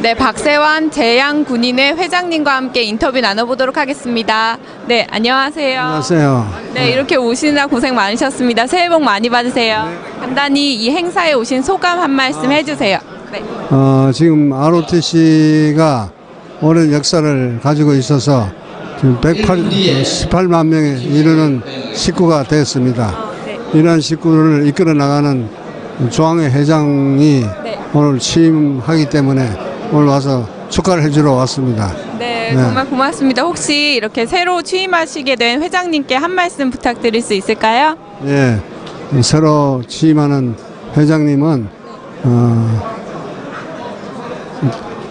네, 박세환 재양 군인의 회장님과 함께 인터뷰 나눠보도록 하겠습니다. 네, 안녕하세요. 안녕하세요. 네, 이렇게 오시느라 고생 많으셨습니다. 새해 복 많이 받으세요. 간단히 이 행사에 오신 소감 한 말씀 해주세요. 네. 어, 지금 ROTC가 오랜 역사를 가지고 있어서 지금 118만 명에 이르는 식구가 되었습니다. 네. 이러한 식구를 이끌어 나가는 조항회 회장이 네. 오늘 취임하기 때문에 오늘 와서 축하를 해주러 왔습니다. 네, 네. 정말 고맙습니다. 혹시 이렇게 새로 취임하시게 된 회장님께 한 말씀 부탁드릴 수 있을까요? 예, 새로 취임하는 회장님은 어,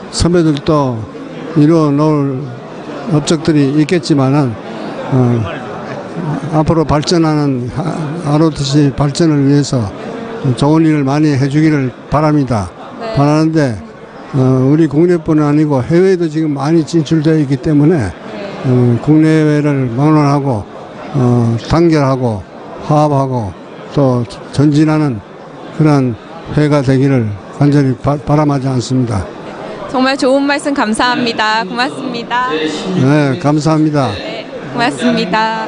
선배들도 이루어 놓을 업적들이 있겠지만은 어, 앞으로 발전하는 ROTC 발전을 위해서 좋은 일을 많이 해주기를 바랍니다. 네. 바라는데 어, 우리 국내뿐 아니고 해외에도 지금 많이 진출되어 있기 때문에 어, 국내외를 막론하고 어, 단결하고 화합하고 또 전진하는 그런 회가 되기를 간절히 바, 바람하지 않습니다. 정말 좋은 말씀 감사합니다. 고맙습니다. 네, 감사합니다. 네, 고맙습니다.